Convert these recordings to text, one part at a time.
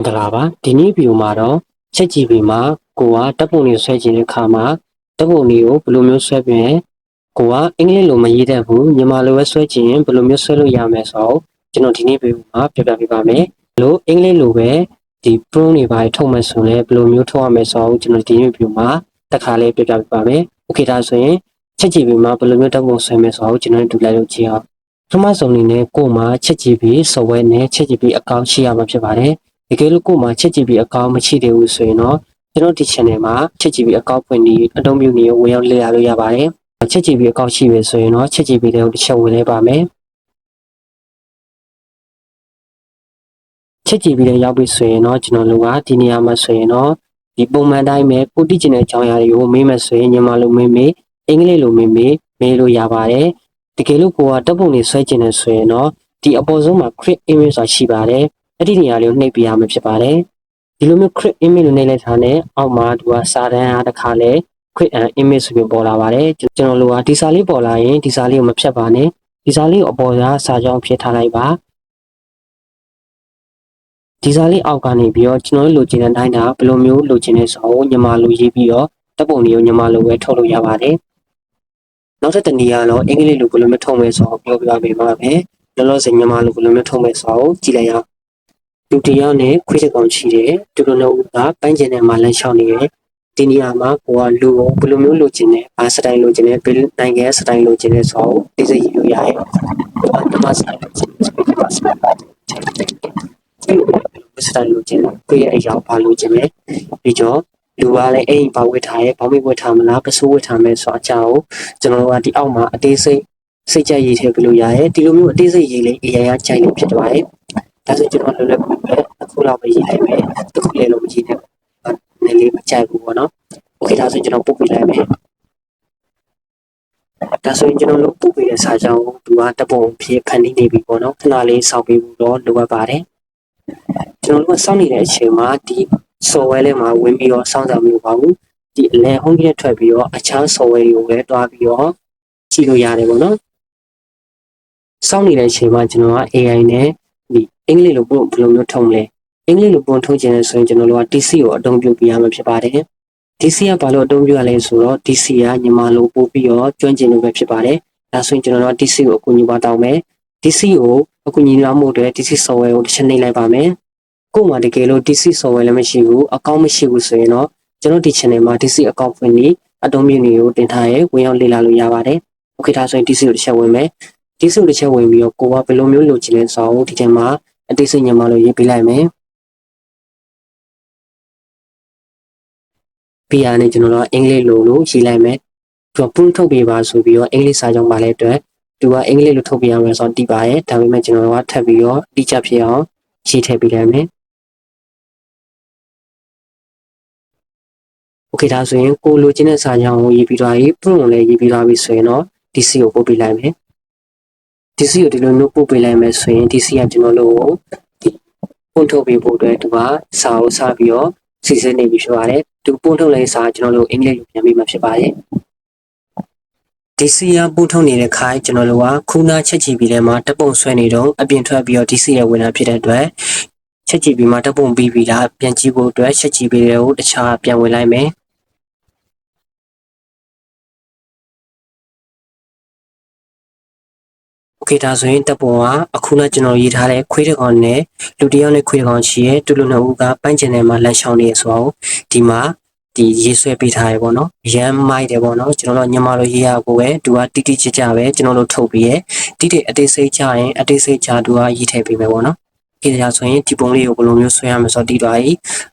မင်္ဂလာပါဒီနေ့ဗီဒီယိုမှာတော့ချက် GB မှာကိုကတပ်ပုံတွေဆွဲခြင်းတဲ့အခါမှာတပ်ပုံတွေကိုဘယ်လိုမျိုးဆွဲပြင်ကိုကအင်္ဂလိပ်လိုမရေးတတ်ဘူးမြန်မာလိုပဲဆွဲခြင်းဘယ်လိုမျိုးဆွဲလို့ရမလဲဆိုတော့ကျွန်တော်ဒီနေ့ဗီဒီယိုမှာပြပြပေးပါမယ်ဘလို့အင်္ဂလိပ်လိုပဲဒီ pro တွေပါထုတ်မယ်ဆိုရင်ဘယ်လိုမျိုးထုတ်ရမလဲဆိုတော့ကျွန်တော်ဒီနေ့ဗီဒီယိုမှာတစ်ခါလေးပြပြပေးပါမယ်โอเคဒါဆိုရင်ချက် GB မှာဘယ်လိုမျိုးတပ်ပုံဆွဲမယ်ဆိုတော့ကျွန်တော်တို့လိုက်လို့ကြည့်အောင်ပထမဆုံးအနေနဲ့ကို့မှာချက် GB software နဲ့ချက် GB အကောင့်ရှိရမှာဖြစ်ပါတယ် တကယ်လို့ကို့မှာချက် GB အကောင့်မရှိသေးဘူးဆိုရင်တော့ကျွန်တော်ဒီ channel မှာချက် GB အကောင့်ဖွင့်ပြီးအတုံးပြုနေကိုဝင်ရောက်လေ့လာလို့ရပါတယ်ချက် GB အကောင့်ရှိပြီဆိုရင်တော့ချက် GB တွေကိုတစ်ချက်ဝင်လဲပါမယ်ချက် GB တွေရောက်ပြီဆိုရင်တော့ကျွန်တော်တို့ကဒီနေရာမှာဆိုရင်တော့ဒီပုံမှန်တိုင်းပဲကိုတိကျတဲ့အကြောင်းအရာတွေကိုမေးမှဆိုရင်မြန်မာလိုမေးမေးအင်္ဂလိပ်လိုမေးမေးမေးလို့ရပါတယ်တကယ်လို့ကိုကတပ်ပုံတွေဆွဲကျင်နေဆိုရင်တော့ဒီအပေါ်ဆုံးမှာ create image ဆိုတာရှိပါတယ် အဲ့ဒီနေရာလေးကိုနှိပ်ပြရမှာဖြစ်ပါတယ်ဒီလိုမျိုး create image လို့နှိပ်လိုက်တာနဲ့အောက်မှာသူကစာတန်းအားတစ်ခါလဲ create an image ဆိုပြီးပေါ်လာပါတယ်ကျွန်တော်တို့ကဒီစာလေးပေါ်လာရင်ဒီစာလေးကိုမဖြတ်ပါနဲ့ဒီစာလေးကိုအပေါ်ကစာကြောင်းဖြစ်ထားလိုက်ပါဒီစာလေးအောက်ကနေပြီးတော့ကျွန်တော်တို့လိုချင်တဲ့အတိုင်းဒါဘယ်လိုမျိုးလိုချင်တဲ့စာကိုညီမလိုရေးပြီးတော့တပ်ပုံတွေကိုညီမလိုပဲထုတ်လို့ရပါတယ်နောက်ထပ်တစ်နည်းကတော့အင်္ဂလိပ်လိုဘယ်လိုမျိုးထုတ်မယ်ဆိုတော့ပြောပြပေးပါမယ်လောလောဆယ်မြန်မာလိုဘယ်လိုမျိုးထုတ်မယ်ဆိုတော့ကြည့်လိုက်ရအောင် လူတစ်ယောက်နဲ့ခွေးတစ်ကောင်ရှိတယ်သူတို့နှစ်ဦးကပန်းကျင်ထဲမှာလမ်းလျှောက်နေတယ်ဒီနေရာမှာကိုကလူကိုဘယ်လိုမျိုးလိုချင်လဲဘာစတိုင်လိုချင်လဲဘယ်နိုင်ငံစတိုင်လိုချင်လဲဆိုတော့သိစိတ်ရလို့ရတယ်ကိုကတမစတိုင်လိုချင်တယ်ဘာစတိုင်လိုချင်လဲစတိုင်လိုချင်တယ်ကိုရဲ့အရာဘာလိုချင်လဲပြီးတော့လူကလည်းအိမ်ဘာဝတ်ထားရဲဘာမိဝတ်ထားမလားပစိုးဝတ်ထားမယ်ဆိုအကြောင်းကိုကျွန်တော်တို့ကဒီအောက်မှာအသေးစိတ်စိတ်ကြရေးထည့်ပြလို့ရတယ်ဒီလိုမျိုးအသေးစိတ်ရေးလေး AI ကကြိုက်လို့ဖြစ်သွားတယ် ဒါဆိုကျွန်တော်လွယ်လွယ်ကူပဲအခုလောက်ပဲရေးလိုက်မယ်တစ်ခုလေးလုံးမကြည့်နဲ့နည်းလေးမကြိုက်ဘူးပေါ့နော်โอเคဒါဆိုကျွန်တော်ပုတ်ပြလိုက်မယ်ဒါဆိုရင်ကျွန်တော်တို့ပုတ်ပြတဲ့စာကြောင်းကိုသူကတပုံဖြစ်ဖန်တီးနေပြီပေါ့နော်ခဏလေးစောင့်ပြီးတော့လိုအပ်ပါတယ်ကျွန်တော်တို့ကစောင့်နေတဲ့အချိန်မှာဒီ software လေးမှာဝင်ပြီးတော့စောင့်ကြမလို့ပါဘူးဒီအလယ် home ကြီးထွက်ပြီးတော့အခြား software တွေကိုလည်းတွားပြီးတော့ကြည့်လို့ရတယ်ပေါ့နော်စောင့်နေတဲ့အချိန်မှာကျွန်တော်က AI နဲ့ ဒီအင်္ဂလိပ်လိုပုံဘယ်လိုမျိုးထုံးလဲအင်္ဂလိပ်လိုပုံထုတ်ခြင်းလဲဆိုရင်ကျွန်တော်တို့က DC ကိုအသုံးပြုပြရမှာဖြစ်ပါတယ် DC ကဘာလို့အသုံးပြုရလဲဆိုတော့ DC ကညီမလိုပို့ပြီးတော့ကျွမ်းကျင်လို့ပဲဖြစ်ပါတယ်ဒါဆိုရင်ကျွန်တော်တို့က DC ကိုအကူအညီပါတောင်းမယ် DC ကိုအကူအညီလောက်မှုအတွက် DC software ကိုတစ်ချက်နှိပ်လိုက်ပါမယ်ကို့မှာတကယ်လို့ DC software လည်းမရှိဘူးအကောင့်မရှိဘူးဆိုရင်တော့ကျွန်တော်ဒီ channel မှာ DC အကောင့်ဖွင့်ပြီးအတုံးမြင့်တွေကိုတင်ထားရဲဝင်ရောက်လေ့လာလို့ရပါတယ်။ Okay ဒါဆိုရင် DC ကိုတစ်ချက်ဝင်မယ်။ DC ကိုတစ်ချက်ဝင်ပြီးတော့ကိုကဘယ်လိုမျိုးလိုချင်လဲဆိုတော့ဒီထဲမှာအသေးစိတ်ညမလို့ရေးပေးလိုက်မယ်။ပြီးရနဲ့ကျွန်တော်တို့အင်္ဂလိပ်လိုလို့ရေးလိုက်မယ်။သူက print ထုတ်ပေးပါဆိုပြီးတော့အင်္ဂလိပ်စာကြောင်းပါလဲအတွက်သူကအင်္ဂလိပ်လိုထုတ်ပေးရမယ်ဆိုတော့တီးပါရဲ့ဒါပေမဲ့ကျွန်တော်တို့ကထပ်ပြီးတော့တိကျဖြစ်အောင်ရေးထည့်ပေးလိုက်မယ်။ Okay ဒါဆိုရင်ကိုလိုချင်တဲ့စာကြောင်းကိုရေးပြီးသွားပြီ print ကိုလည်းရေးပြီးသွားပြီဆိုရင်တော့ DC ကိုပို့ပေးလိုက်မယ် DC ကိုဒီလိုမျိုးပို့ပေးလိုက်မယ်ဆိုရင် DC ကကျွန်တော်တို့ကိုဒီပုံထုတ်ပေးဖို့အတွက်သူကစာကိုစပြီးတော့စီစဉ်နေပြီဖြစ်ပါတယ်သူပုံထုတ်လိုက်စာကျွန်တော်တို့အင်္ဂလိပ်လိုပြန်ပြီးမှဖြစ်ပါတယ် DC ကပို့ထုတ်နေတဲ့ခိုင်းကျွန်တော်တို့ကခုနာချက်ကြည့်ပြီးလဲမှာတပ်ပုံဆွဲနေတော့အပြင်ထွက်ပြီးတော့ DC ရဲ့ဝင်လာဖြစ်တဲ့အတွက်ချက်ကြည့်ပြီးမှတပ်ပုံပြီးပြီလားပြန်ကြည့်ဖို့အတွက်ချက်ကြည့်ပြီးတွေကိုတခြားပြန်ဝင်လိုက်မယ် okay ဒါဆိုရင်တပ်ပေါ်ကအခုနကျွန်တော်ရေးထားတဲ့ခွေးတစ်ကောင်နဲ့လူတစ်ယောက်နဲ့ခွေးတစ်ကောင်ရှိရဲတူလူနှစ်ဦးကပန်းချင်တယ်မှာလမ်းလျှောင်းနေရဆိုတော့ဒီမှာဒီရေးဆွဲပေးထားရပေါ့နော်ရမ်းမိုက်တယ်ပေါ့နော်ကျွန်တော်တို့ညမလို့ရေးရကိုပဲသူကတိတိကျကျပဲကျွန်တော်တို့ထုတ်ပြီးရတိတိအသေးစိတ်ချရင်အသေးစိတ်ချသူကရေးထည့်ပေးမယ်ပေါ့နော်ခေတ္တဆိုရင်ဒီပုံလေးကိုဘယ်လိုမျိုးဆွဲရမလဲဆိုတော့ဒီတော့ဤ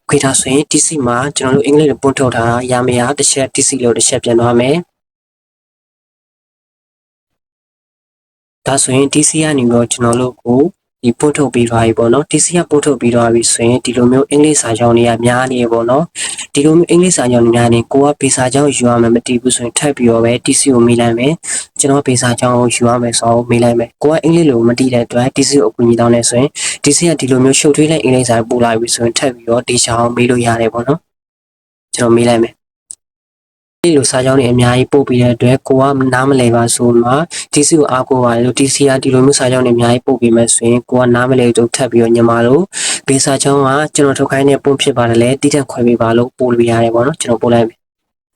ခေတ္တဆိုရင် TC မှာကျွန်တော်တို့အင်္ဂလိပ်လိုပုံထုတ်ထားရမရတစ်ချက် TC လို့တစ်ချက်ပြန်သွားမယ် ဒါဆိုရင် TC ကနေတော့ကျွန်တော်တို့ကိုဒီပို့ထုတ်ပြီးသွားပြီပေါ့နော် TC ကပို့ထုတ်ပြီးသွားပြီဆိုရင်ဒီလိုမျိုးအင်္ဂလိပ်စာကြောင်းတွေကများနေပေါ့နော်ဒီလိုမျိုးအင်္ဂလိပ်စာကြောင်းတွေများနေကိုကပေစာကြောင်းယူရမယ်မတည်ဘူးဆိုရင်ထပ်ပြီးတော့ပဲ TC ကိုမေးလိုက်မယ်ကျွန်တော်ပေစာကြောင်းကိုယူရမယ်ဆိုတော့မေးလိုက်မယ်ကိုကအင်္ဂလိပ်လိုမတည်တဲ့အတွက် TC ကိုအကူအညီတောင်းနေဆိုရင် TC ကဒီလိုမျိုးရှုပ်ထွေးတဲ့အင်္ဂလိပ်စာပို့လာပြီဆိုရင်ထပ်ပြီးတော့ဒီချောင်းမေးလို့ရတယ်ပေါ့နော်ကျွန်တော်မေးလိုက်မယ် ဒီလိုစာကြောင်းတွေအများကြီးပို့ပြီးတဲ့အတွက်ကိုကနားမလဲပါဆိုမှ DC ကိုအားကိုးပါတယ်လို့ DC ကဒီလိုမျိုးစာကြောင်းတွေအများကြီးပို့ပြီးမှဆိုရင်ကိုကနားမလဲတော့ထပ်ပြီးတော့ညီမတို့ဘေးစာကြောင်းကကျွန်တော်ထုတ်ခိုင်းတဲ့ပုံဖြစ်ပါတယ်လေတိကျခွဲပေးပါလို့ပို့လို့ရတယ်ပေါ့နော်ကျွန်တော်ပို့လိုက်မယ်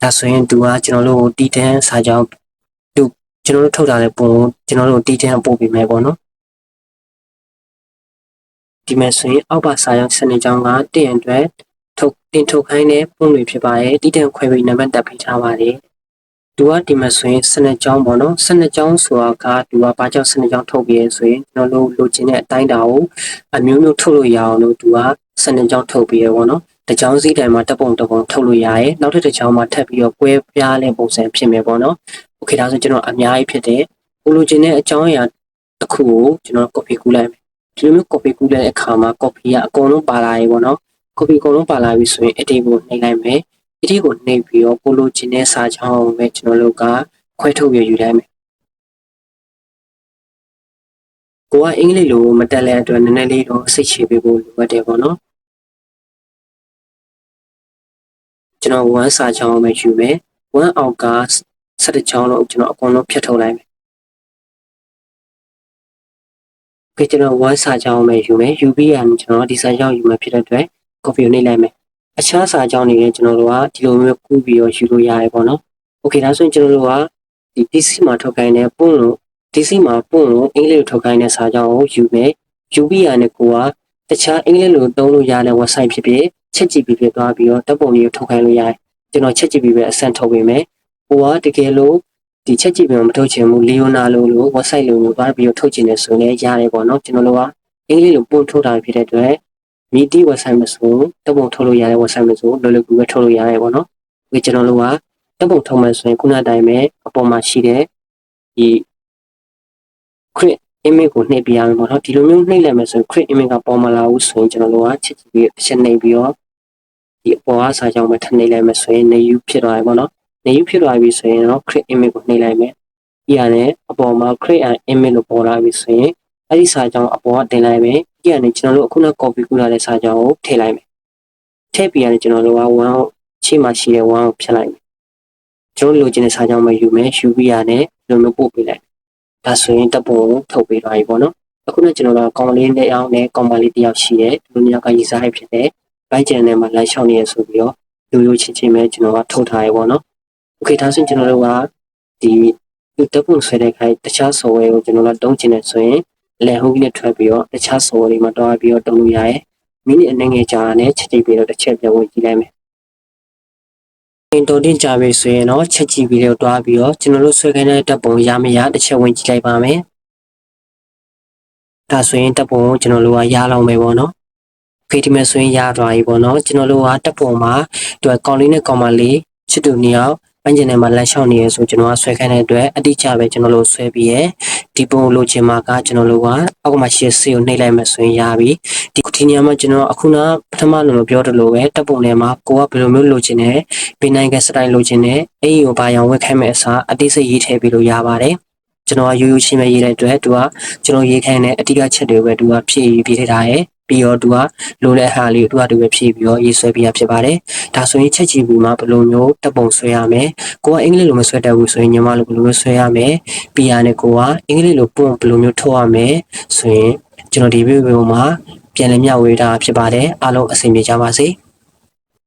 ဒါဆိုရင်သူကကျွန်တော်တို့တီတန်းစာကြောင်းသူကျွန်တော်တို့ထုတ်တာတဲ့ပုံကိုကျွန်တော်တို့တီတန်းပို့ပေးမယ်ပေါ့နော်ဒီမဲ့ဆိုရင်အောက်ပါစာရောက်စနစ်ကြောင်းကတင့်အတွက် ထုတ်တင်ထုတ်ခိုင်းတဲ့ပုံတွေဖြစ်ပါတယ်တီတန်းခွဲပြီးနံပါတ်တက်ပေးထားပါတယ်သူကဒီမဲ့ဆိုရင်စနစ်ကြောင်းပေါ့နော်စနစ်ကြောင်းဆိုတာကသူကဘာကြောင့်စနစ်ကြောင်းထုတ်ပြီးရဲဆိုရင်ကျွန်တော်တို့လိုချင်တဲ့အတိုင်းတာကိုအမျိုးမျိုးထုတ်လို့ရအောင်လို့သူကစနစ်ကြောင်းထုတ်ပြီးရဲပေါ့နော်တကြောင်စီးတိုင်းမှာတက်ပုံတက်ပုံထုတ်လို့ရတယ်နောက်တစ်တကြောင်မှာထပ်ပြီးတော့ကွဲပြားတဲ့ပုံစံဖြစ်မယ်ပေါ့နော်โอเคဒါဆိုကျွန်တော်အများကြီးဖြစ်တဲ့ကိုလိုချင်တဲ့အကြောင်းအရာတစ်ခုကိုကျွန်တော် copy ကူးလိုက်မယ်ဒီလိုမျိုး copy ကူးတဲ့အခါမှာ copy ကအကုန်လုံးပါလာရေပေါ့နော် copy အကုန်လုံးပါလာပြီဆိုရင်အတိတ်ကိုနှိပ်လိုက်မယ်အတိတ်ကိုနှိပ်ပြီးတော့ကိုလိုချင်တဲ့စာကြောင်းကိုပဲကျွန်တော်တို့ကခွဲထုတ်ပြီးယူလိုက်မယ်ကိုကအင်္ဂလိပ်လိုမတက်တဲ့အတွက်နည်းနည်းလေးတော့စိတ်ချပေးဖို့လိုအပ်တယ်ပေါ့နော်ကျွန်တော်1စာချောင်းပဲယူမယ်1အောက်က17ချောင်းလုံးကျွန်တော်အကုန်လုံးဖြတ်ထုတ်လိုက်မယ်ကဲကျွန်တော်1စာချောင်းပဲယူမယ်ယူပြီးရင်ကျွန်တော်ဒီစာချောင်းယူမယ်ဖြစ်တဲ့အတွက် copy ကိုနှိပ်လိုက်မယ်အခြားစာချောင်းတွေလည်းကျွန်တော်တို့ကဒီလိုမျိုးကူးပြီးတော့ယူလို့ရတယ်ပေါ့နော်โอเคဒါဆိုရင်ကျွန်တော်တို့ကဒီ PC မှာထုတ်ခိုင်းတဲ့ပုံလို့ DC မှာပုံလို့အင်္ဂလိပ်လိုထုတ်ခိုင်းတဲ့စာကြောင်းကိုယူမယ်ယူပြီးရတဲ့ကိုကတခြားအင်္ဂလိပ်လိုသုံးလို့ရတဲ့ website ဖြစ်ဖြစ်ချက်ကြည့်ပြီးဖြစ်သွားပြီးတော့တပ်ပုံမျိုးထုတ်ခိုင်းလို့ရတယ်ကျွန်တော်ချက်ကြည့်ပြီးပဲအဆင့်ထုတ်ပေးမယ်ကိုကတကယ်လို့ဒီချက်ကြည့်ပြီးမထုတ်ချင်ဘူးလီယိုနာလိုလို website လိုမျိုးသွားပြီးတော့ထုတ်ချင်တယ်ဆိုရင်ရတယ်ပေါ့နော်ကျွန်တော်တို့ကအင်္ဂလိပ်လိုပို့ထုတ်တာဖြစ်တဲ့အတွက် မီတီ website မဆိုတပ်ပုံထုတ်လို့ရတဲ့ website မဆိုလောလောကူပဲထုတ်လို့ရတယ်ပေါ့နော်ဒီကျွန်တော်တို့ကတပ်ပုံထုတ်မှဆိုရင်ခုနတိုင်းပဲအပေါ်မှာရှိတဲ့ဒီ create image ကိုနှိပ်ပြရမယ်ပေါ့နော်ဒီလိုမျိုးနှိပ်လိုက်မယ်ဆိုရင် create image ကပေါ်မလာဘူးဆိုရင်ကျွန်တော်တို့ကချစ်ချစ်ပြီးတစ်ချက်နှိပ်ပြီးတော့ဒီအပေါ်အားစာကြောင်းပဲထပ်နှိပ်လိုက်မယ်ဆိုရင် new ဖြစ်သွားပြီပေါ့နော် new ဖြစ်သွားပြီဆိုရင်တော့ create image ကိုနှိပ်လိုက်မယ်ပြီးရတယ်အပေါ်မှာ create an image လို့ပေါ်လာပြီဆိုရင်အဲ့ဒီစာကြောင်းအပေါ်ကတင်လိုက်မယ် ပြီးရတယ်ကျွန်တော်တို့အခုန copy ကူးလာတဲ့စာကြောင်းကိုထည့်လိုက်မယ်ထည့်ပြီးရတယ်ကျွန်တော်တို့က1ချီမှာရှိတဲ့1ကိုဖြတ်လိုက်မယ်ကျွန်တော်လိုချင်တဲ့စာကြောင်းပဲယူမယ်ယူပြီးရတယ်ဒီလိုမျိုးပို့ပေးလိုက်ဒါဆိုရင်တပ်ပုံကိုထုတ်ပေးသွားပြီပေါ့နော်အခုနကျွန်တော်တို့ကောင်မလေးနဲ့အောင်နဲ့ကောင်မလေးတယောက်ရှိတယ်ဒီလိုမျိုးကရေးစားရဖြစ်တယ်ဘိုင်းကျန်ထဲမှာလိုက်လျှောက်နေရဆိုပြီးတော့လူရိုးချင်းချင်းပဲကျွန်တော်ကထုတ်ထားရပေါ့နော်โอเคဒါဆိုရင်ကျွန်တော်တို့ကဒီဒီတပ်ပုံဆွဲတဲ့ခိုင်တခြား software ကိုကျွန်တော်တို့တုံးချင်တယ်ဆိုရင် လဲဟုတ်ကြီးနဲ့ထွက်ပြီးတော့တခြား software တွေမှာတွားပြီးတော့တုံးလို့ရတယ်မိနစ်အနေငယ်ကြာနဲ့ချက်ချိတ်ပြီးတော့တစ်ချက်ပြန်ဝင်ကြည့်လိုက်မယ်အင်တော်တင်ကြပြီဆိုရင်တော့ချက်ကြည့်ပြီးတော့တွားပြီးတော့ကျွန်တော်တို့ဆွဲခိုင်းတဲ့တပ်ပုံရမရတစ်ချက်ဝင်ကြည့်လိုက်ပါမယ်ဒါဆိုရင်တပ်ပုံကိုကျွန်တော်တို့ကရအောင်ပဲပေါ့နော်ဖေးဒီမဲ့ဆိုရင်ရသွားပြီပေါ့နော်ကျွန်တော်တို့ကတပ်ပုံမှာသူကကောင်လေးနဲ့ကောင်မလေးချစ်တူနှစ်ယောက် ပန်းကျင်ထဲမှာလမ်းလျှောက်နေရဆိုကျွန်တော်ကဆွဲခိုင်းတဲ့အတွက်အတိအကျပဲကျွန်တော်တို့ဆွဲပြီးရဒီပုံလိုချင်မှာကကျွန်တော်တို့ကအောက်မှာရှေ့စီကိုနှိပ်လိုက်မှဆိုရင်ရပြီဒီဒီနေရာမှာကျွန်တော်အခုနပထမလိုလိုပြောသလိုပဲတပ်ပုံထဲမှာကိုကဘယ်လိုမျိုးလိုချင်တယ်ဘယ်နိုင်ငံစတိုင်လိုချင်တယ်အဲ့ဒီကိုဘာရောင်ဝက်ခိုင်းမဲ့အစားအတိတ်စိတ်ရေးထည့်ပြီးလို့ရပါတယ်ကျွန်တော်ကရိုးရိုးချင်းပဲရေးတဲ့အတွက်သူကကျွန်တော်ရေးခိုင်းတဲ့အတိအချက်တွေပဲသူကဖြည့်ပြီးထည့်ထားရဲ့ ပြီးတော့သူကလိုတဲ့ဟာလေးကိုသူကသူပဲဖြည့်ပြီးတော့ရေးဆွဲပေးရဖြစ်ပါတယ်။ဒါဆိုရင်ချက်ချီဘူးမှာဘယ်လိုမျိုးတပ်ပုံဆွဲရမယ်။ကိုကအင်္ဂလိပ်လိုမဆွဲတတ်ဘူးဆိုရင်ညီမလိုဘယ်လိုမျိုးဆွဲရမယ်။ပြီးရတဲ့ကိုကအင်္ဂလိပ်လိုပုံဘယ်လိုမျိုးထုတ်ရမယ်ဆိုရင်ကျွန်တော်ဒီဗီဒီယိုမှာပြန်လည်မျှဝေတာဖြစ်ပါတယ်။အားလုံးအဆင်ပြေကြပါစေ။